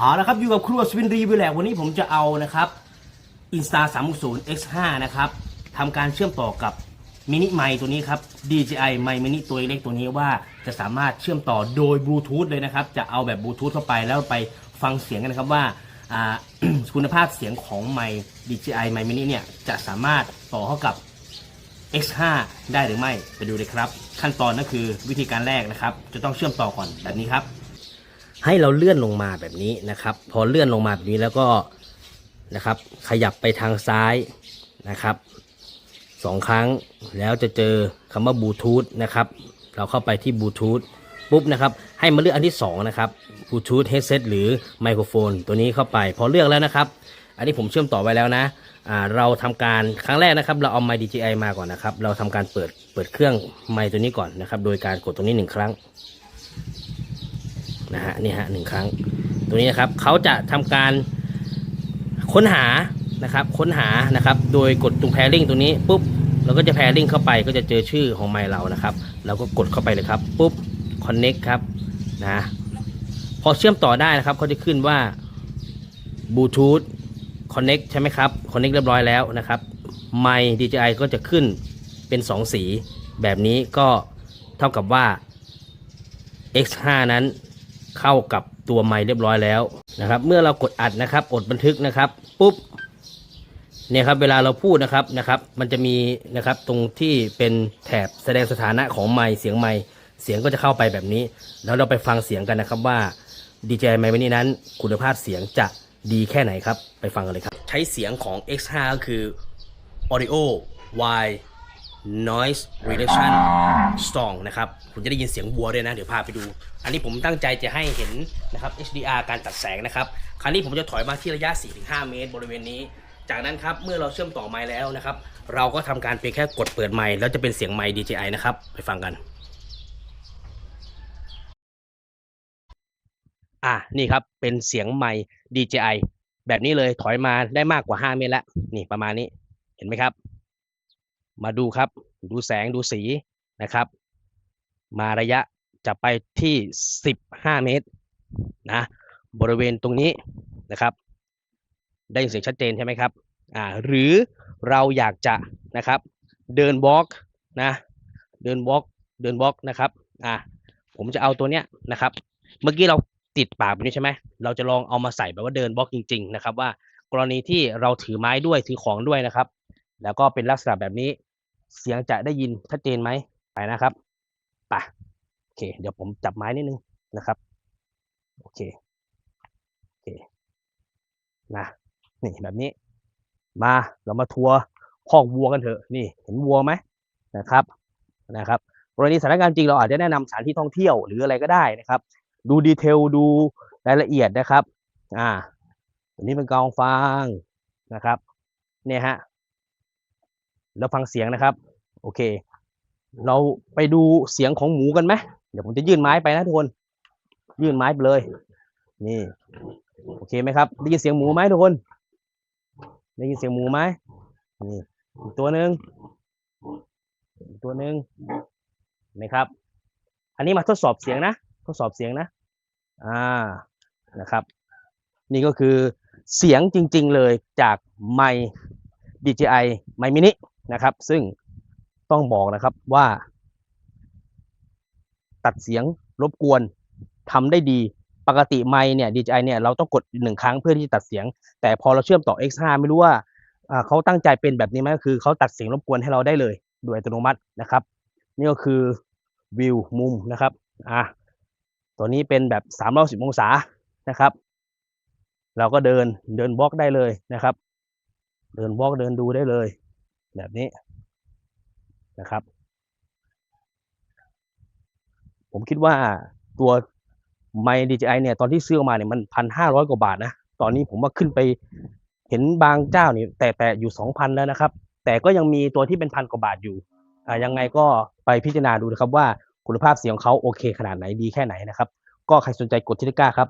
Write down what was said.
เอาละครับอยู่กับครัวสวินรีวิวแลกวันนี้ผมจะเอานะครับ Insta 360 X5 นะครับทำการเชื่อมต่อกับมินิไมค์ตัวนี้ครับ DJI ไมค์มินิตัวเล็กตัวนี้ว่าจะสามารถเชื่อมต่อโดยบลูทูธเลยนะครับ จะเอาแบบบลูทูธเข้าไปแล้วไปฟังเสียงกันนะครับว่าคุณภาพเสียงของไมค์ DJI ไมค์มินิเนี่ยจะสามารถต่อเข้ากับ X5 ได้หรือไม่ไปดูเลยครับ ขั้นตอนก็คือวิธีการแรกนะครับ จะต้องเชื่อมต่อก่อนแบบนี้ครับ ให้เราเลื่อนลงมาแบบนี้นะครับ พอเลื่อนลงมาแบบนี้แล้วก็นะครับ ขยับไปทางซ้ายนะครับสองครั้งแล้วจะเจอคำว่าบลูทูธนะครับ เราเข้าไปที่บลูทูธปุ๊บนะครับ ให้มาเลือกอันที่สองนะครับบลูทูธเฮดเซตหรือไมโครโฟน ตัวนี้เข้าไป พอเลือกแล้วนะครับ อันนี้ผมเชื่อมต่อไว้แล้วนะเราทำการครั้งแรกนะครับ เราเอาไมค์ DJI มาก่อนนะครับ เราทำการเปิดเปิดเครื่องไมค์ตัวนี้ก่อนนะครับ โดยการกดตรงนี้หนึ่งครั้ง นะฮะนี่ฮะหนึ่งครั้ง ตรงนี้นะครับเขาจะทำการค้นหานะครับค้นหานะครับโดยกดตรง pairing ตัวนี้ปุ๊บเราก็จะ pairing เข้าไปก็จะเจอชื่อของไมค์เรานะครับเราก็กดเข้าไปเลยครับปุ๊บ connect ครับนะพอเชื่อมต่อได้นะครับเขาจะขึ้นว่า Bluetooth connect ใช่ไหมครับ connect เรียบร้อยแล้วนะครับไมค์ DJI ก็จะขึ้นเป็น 2 สี แบบนี้ก็เท่ากับว่า X5 นั้น เข้ากับตัวไมค์เรียบร้อยแล้วนะครับ เมื่อเรากดอัดนะครับอดบันทึกนะครับปุ๊บเนี่ยครับเวลาเราพูดนะครับนะครับ มันจะมีนะครับตรงที่เป็นแถบแสดงสถานะของไมค์เสียงไมค์เสียงก็จะเข้าไปแบบนี้ แล้วเราไปฟังเสียงกันนะครับว่า DJI ไมค์นี้นั้น คุณภาพเสียงจะดีแค่ไหนครับ ไปฟังกันเลยครับ ใช้เสียงของ X5 ก็คือ Audio Wide noise reduction strong นะครับ คุณจะได้ยินเสียงวัวด้วยนะ เดี๋ยวพาไปดู อันนี้ผมตั้งใจจะให้เห็นนะครับ HDR การตัดแสงนะครับ คราวนี้ผมจะถอยมาที่ระยะ 4-5 เมตร บริเวณนี้ จากนั้นครับ เมื่อเราเชื่อมต่อไมค์แล้วนะครับ เราก็ทำการเพียงแค่กดเปิดไมค์แล้วจะเป็นเสียงไมค์ DJI นะครับ ไปฟังกัน อะ นี่ครับ เป็นเสียงไมค์ DJI แบบนี้เลย ถอยมาได้มากกว่า 5 เมตรแล้ว นี่ประมาณนี้ เห็นไหมครับ มาดูครับ ดูแสงดูสีนะครับ มาระยะจะไปที่ 15 เมตรนะบริเวณตรงนี้นะครับ ได้ยินเสียงชัดเจนใช่ไหมครับอ่าหรือเราอยากจะนะครับเดินบล็อกนะเดินบล็อกเดินบล็อกนะครับอ่าผมจะเอาตัวเนี้ยนะครับ เมื่อกี้เราติดปากแบบนี้ใช่ไหมเราจะลองเอามาใส่แบบว่าเดินบล็อกจริง ๆ นะครับ ว่ากรณีที่เราถือไม้ด้วยถือของด้วยนะครับ แล้วก็เป็นลักษณะแบบนี้ เสียงจะได้ยินชัดเจนไหมไปนะครับไปโอเค เดี๋ยวผมจับไม้นิดนึงนะครับ โอเคโอเคนะนี่แบบนี้ มาเรามาทัวร์คอกวัวกันเถอะนี่เห็นวัวไหมนะครับนะครับกรณีสถานการณ์จริงเราอาจจะแนะนำสถานที่ท่องเที่ยวหรืออะไรก็ได้นะครับ ดูดีเทลดูรายละเอียดนะครับ อ่าอันนี้เป็นกองฟางนะครับ เนี่ยฮะ แล้วฟังเสียงนะครับ โอเค เราไปดูเสียงของหมูกันไหมเดี๋ยวผมจะยื่นไม้ไปนะทุกคน ยื่นไม้ไปเลย นี่ โอเคไหมครับได้ยินเสียงหมูไหมทุกคนได้ยินเสียงหมูไหมนี่ตัวหนึ่งตัวหนึ่งนไหมครับ อันนี้มาทดสอบเสียงนะ ทดสอบเสียงนะ อ่านะครับ นี่ก็คือเสียงจริง ๆ เลยจากไมค์ DJI ไมค์มินิ นะครับ ซึ่งต้องบอกนะครับว่า ตัดเสียงรบกวนทำได้ดีปกติไมค์เนี่ย DJI เนี่ยเราต้องกดหนึ่งครั้งเพื่อที่จะตัดเสียง แต่พอเราเชื่อมต่อ X5 ไม่รู้ว่าเขาตั้งใจเป็นแบบนี้ไหมก็คือเขาตัดเสียงรบกวนให้เราได้เลย โดยอัตโนมัตินะครับ นี่ก็คือวิวมุมนะครับอะตัวนี้เป็นแบบ310องศานะครับ เราก็เดินเดินบล็อกได้เลยนะครับ เดินบล็อกเดินดูได้เลย แบบนี้นะครับ ผมคิดว่าตัวไมค์ DJI เนี่ยตอนที่ซื้อมาเนี่ยมันพันห้าร้อยกว่าบาทนะตอนนี้ผมว่าขึ้นไปเห็นบางเจ้านี่แต่แต่อยู่สองพันแล้วนะครับ แต่ก็ยังมีตัวที่เป็นพันกว่าบาทอยู่อ่ายังไงก็ไปพิจารณาดูนะครับว่าคุณภาพเสียงของเขาโอเคขนาดไหนดีแค่ไหนนะครับ ก็ใครสนใจกดที่ตะกร้าครับ